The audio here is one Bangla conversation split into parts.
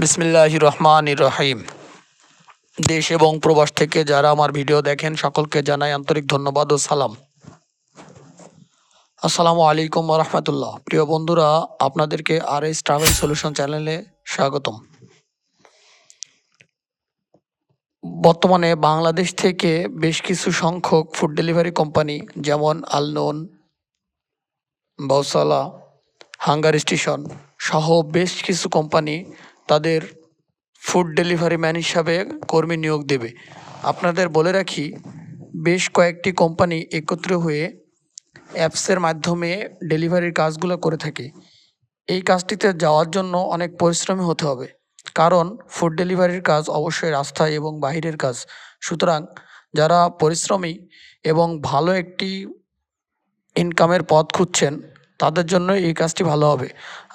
বিসমিল্লাহ রহমান রহিম দেশ এবং প্রবাস থেকে যারা আমার ভিডিও দেখেন, সকলকে জানাই আন্তরিক ধন্যবাদ ও সালাম। আসসালামু আলাইকুম রহমতুল্লাহ। প্রিয় বন্ধুরা, আপনাদেরকে আর এস ট্রাভেল সলিউশন চ্যানেলে স্বাগতম। বর্তমানে বাংলাদেশ থেকে বেশ কিছু সংখ্যক ফুড ডেলিভারি কোম্পানি যেমন আলনোন বৌসালা হাঙ্গার স্টেশন সহ বেশ কিছু কোম্পানি তাদের ফুড ডেলিভারি ম্যান হিসাবে কর্মী নিয়োগ দেবে। আপনাদের বলে রাখি, বেশ কয়েকটি কোম্পানি একত্র হয়ে অ্যাপসের মাধ্যমে ডেলিভারির কাজগুলো করে থাকে। এই কাজটিতে যাওয়ার জন্য অনেক পরিশ্রমী হতে হবে। কারণ ফুড ডেলিভারির কাজ অবশ্যই রাস্তায় এবং বাইরের কাজ। সুতরাং যারা পরিশ্রমী এবং ভালো একটি ইনকামের পথ খুঁজছেন তাদের জন্য এই কাজটি ভালো হবে।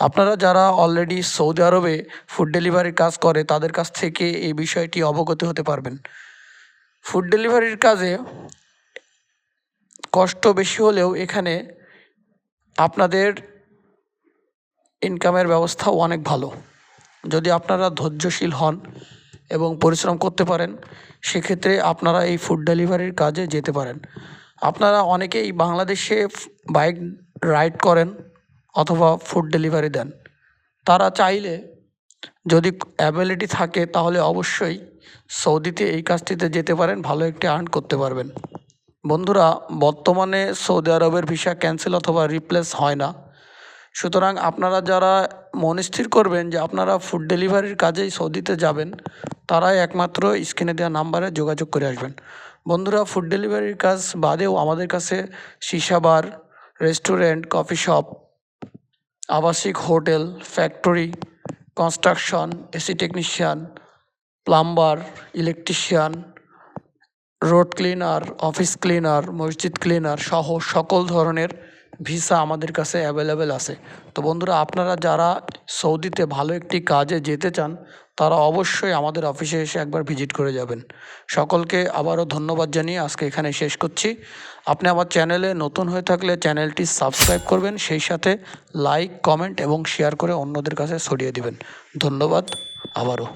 আপনারা যারা অলরেডি সৌদি আরবে ফুড ডেলিভারির কাজ করে, তাদের কাছ থেকে এই বিষয়টি অবগত হতে পারবেন। ফুড ডেলিভারির কাজে কষ্ট বেশি হলেও এখানে আপনাদের ইনকামের ব্যবস্থাও অনেক ভালো। যদি আপনারা ধৈর্যশীল হন এবং পরিশ্রম করতে পারেন, সেক্ষেত্রে আপনারা এই ফুড ডেলিভারির কাজে যেতে পারেন। আপনারা অনেকেই বাংলাদেশে বাইক রাইড করেন অথবা ফুড ডেলিভারি দেন। তারা চাইলে যদি অ্যাবিলিটি থাকে তাহলে অবশ্যই সৌদিতে এই কাজটিতে যেতে পারেন, ভালো একটি আর্ন করতে পারবেন। বন্ধুরা, বর্তমানে সৌদি আরবের ভিসা ক্যান্সেল অথবা রিপ্লেস হয় না। সুতরাং আপনারা যারা মনস্থির করবেন যে আপনারা ফুড ডেলিভারির কাজেই সৌদিতে যাবেন, তারাই একমাত্র স্ক্রিনে দেওয়া নাম্বারে যোগাযোগ করে আসবেন। বন্ধুরা, ফুড ডেলিভারির কাজ বাদেও আমাদের কাছে shisha bar restaurant, coffee shop, আবাসিক hotel, factory, construction, AC technician, plumber, electrician, road cleaner, office cleaner, মসজিদ ক্লিনার সহ সকল ধরনের ভিসা আমাদের কাছে অ্যাভেলেবেল আছে। তো বন্ধুরা, আপনারা যারা সৌদিতে ভালো একটি কাজে যেতে চান, তারা অবশ্যই আমাদের অফিসে এসে একবার ভিজিট করে যাবেন। সকলকে আবারও ধন্যবাদ জানিয়ে আজকে এখানে শেষ করছি। আপনি আমার চ্যানেলে নতুন হয়ে থাকলে চ্যানেলটি সাবস্ক্রাইব করবেন, সেই সাথে লাইক, কমেন্ট এবং শেয়ার করে অন্যদের কাছে ছড়িয়ে দিবেন। ধন্যবাদ, আবারও।